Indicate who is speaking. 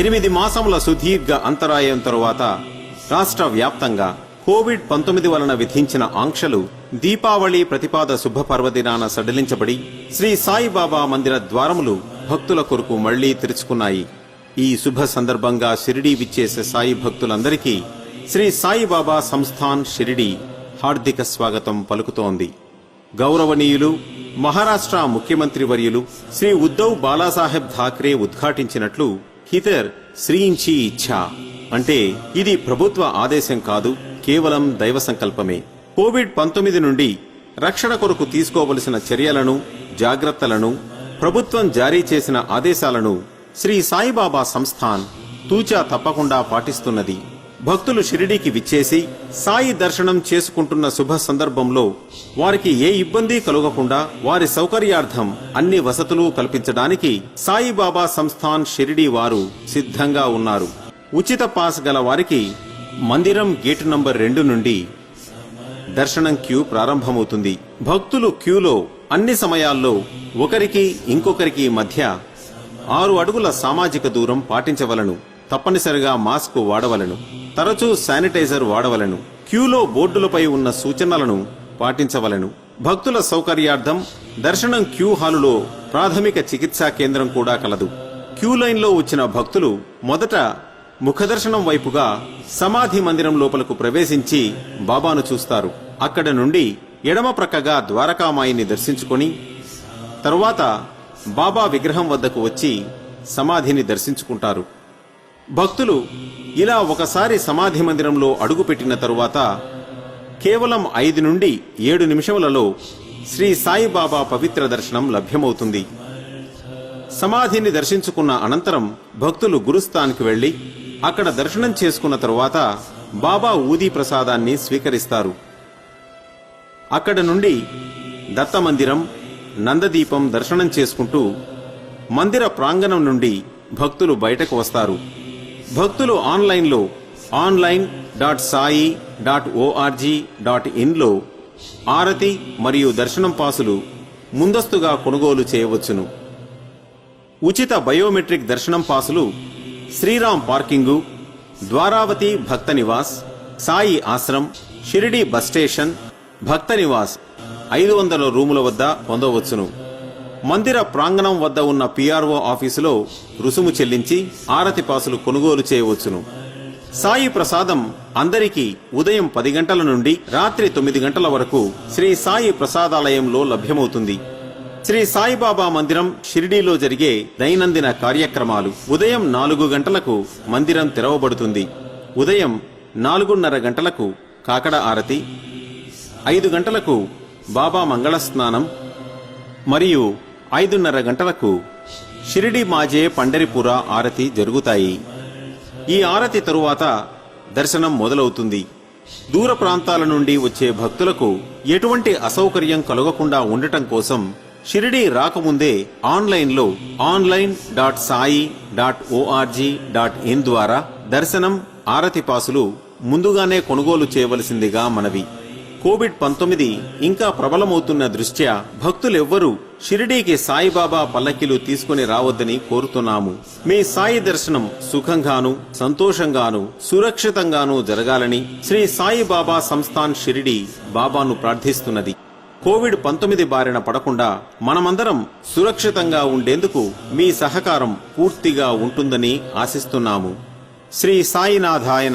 Speaker 1: ఎనిమిది మాసముల సుదీర్ఘ అంతరాయం తరువాత రాష్ట్ర వ్యాప్తంగా కోవిడ్ పంతొమ్మిది వలన విధించిన ఆంక్షలు దీపావళి ప్రతిపాద శుభ పర్వదినాన సడలించబడి శ్రీ సాయిబాబా మందిర ద్వారములు భక్తుల కొరకు మళ్ళీ తెరుచుకున్నాయి. ఈ శుభ సందర్భంగా షిరిడీ విచ్చేసే సాయి భక్తులందరికీ శ్రీ సాయిబాబా సంస్థాన్ షిరిడీ హార్దిక స్వాగతం పలుకుతోంది. గౌరవనీయులు మహారాష్ట్ర ముఖ్యమంత్రి వర్యులు శ్రీ ఉద్దవ్ బాలాసాహెబ్ ఠాక్రే ఉద్ఘాటించినట్లు హితర్ శ్రీంచి ఇచ్ఛా అంటే ఇది ప్రభుత్వ ఆదేశం కాదు కేవలం దైవ సంకల్పమే. కోవిడ్ పంతొమ్మిది నుండి రక్షణ కొరకు తీసుకోవలసిన చర్యలను జాగ్రత్తలను ప్రభుత్వం జారీ చేసిన ఆదేశాలను శ్రీ సాయిబాబా సంస్థాన్ తూచా తప్పకుండా పాటిస్తున్నది. భక్తులు షిరిడీకి విచ్చేసి సాయి దర్శనం చేసుకుంటున్న శుభ సందర్భంలో వారికి ఏ ఇబ్బంది కలుగకుండా వారి సౌకర్యార్థం అన్ని వసతులు కల్పించడానికి సాయిబాబా సంస్థాన్ షిరిడీ వారు సిద్ధంగా ఉన్నారు. ఉచిత పాస్ గల వారికి మందిరం గేటు నంబర్ రెండు నుండి దర్శనం క్యూ ప్రారంభమవుతుంది. భక్తులు క్యూలో అన్ని సమయాల్లో ఒకరికి ఇంకొకరికి మధ్య ఆరు అడుగుల సామాజిక దూరం పాటించవలను. తప్పనిసరిగా మాస్క్ వాడవలను. తరచూ శానిటైజర్ వాడవలను. క్యూలో బోర్డులపై ఉన్న సూచనలను పాటించవలను. భక్తుల సౌకర్యార్థం దర్శనం క్యూ హాలులో ప్రాథమిక చికిత్సా కేంద్రం కూడా కలదు. క్యూ లైన్లో వచ్చిన భక్తులు మొదట ముఖదర్శనం వైపుగా సమాధి మందిరం లోపలకు ప్రవేశించి బాబాను చూస్తారు. అక్కడ నుండి ఎడమ ప్రక్కగా ద్వారకామాయిని దర్శించుకొని తరువాత బాబా విగ్రహం వద్దకు వచ్చి సమాధిని దర్శించుకుంటారు. భక్తులు ఇలా ఒకసారి సమాధి మందిరంలో అడుగుపెట్టిన తరువాత కేవలం ఐదు నుండి ఏడు నిమిషములలో శ్రీ సాయిబాబా పవిత్ర దర్శనం లభ్యమవుతుంది. సమాధిని దర్శించుకున్న అనంతరం భక్తులు గురుస్థాన్కి వెళ్ళి అక్కడ దర్శనం చేసుకున్న తరువాత బాబా ఊదీ ప్రసాదాన్ని స్వీకరిస్తారు. అక్కడ నుండి దత్త మందిరం నందదీపం దర్శనం చేసుకుంటూ మందిర ప్రాంగణం నుండి భక్తులు బయటకు వస్తారు. భక్తులు ఆన్లైన్లో online dot Sai dot O R G dot ఇన్లో ఆరతి మరియు దర్శనం పాసులు ముందస్తుగా కొనుగోలు చేయవచ్చును. ఉచిత బయోమెట్రిక్ దర్శనం పాసులు Sriram parking Dwaravati Bhakta Niwas Sai Ashram Shirdi bus station Bhakta Niwas ఐదు వందల రూముల వద్ద పొందవచ్చును. మందిర ప్రాంగణం వద్ద ఉన్న పిఆర్ఓ ఆఫీసులో రుసుము చెల్లించి ఆరతి పాసులు కొనుగోలు చేయవచ్చును. సాయి ప్రసాదం అందరికీ ఉదయం పది గంటల నుండి రాత్రి తొమ్మిది గంటల వరకు శ్రీ సాయి ప్రసాదాలయంలో లభ్యమవుతుంది. శ్రీ సాయిబాబా మందిరం షిరిడీలో జరిగే దైనందిన కార్యక్రమాలు ఉదయం నాలుగు గంటలకు మందిరం తెరవబడుతుంది. ఉదయం నాలుగున్నర గంటలకు కాకడ ఆరతి ఐదు గంటలకు బాబా మంగళ స్నానం మరియు ఐదున్నర గంటలకు షిరిడి మాజే పండరిపుర ఆరతి జరుగుతాయి. ఈ ఆరతి తరువాత దర్శనం మొదలవుతుంది. దూర ప్రాంతాల నుండి వచ్చే భక్తులకు ఎటువంటి అసౌకర్యం కలగకుండా ఉండటం కోసం షిరిడి రాకముందే ఆన్లైన్లో online dot Sai dot O R G dot in ద్వారా దర్శనం ఆరతి పాసులు ముందుగానే కొనుగోలు చేయవలసిందిగా మనవి. కోవిడ్ పంతొమ్మిది ఇంకా ప్రబలమవుతున్న దృష్ట్యా భక్తులెవ్వరూ షిరిడీకి సాయిబాబా పల్లకిలు తీసుకుని రావద్దని కోరుతున్నాము. మీ సాయి దర్శనం సుఖంగాను సంతోషంగాను సురక్షితంగాను జరగాలని శ్రీ సాయిబాబా సంస్థాన్ షిరిడి బాబాను ప్రార్థిస్తున్నది. కోవిడ్ పంతొమ్మిది బారిన పడకుండా మనమందరం సురక్షితంగా ఉండేందుకు మీ సహకారం పూర్తిగా ఉంటుందని ఆశిస్తున్నాము. శ్రీ సాయినాథాయన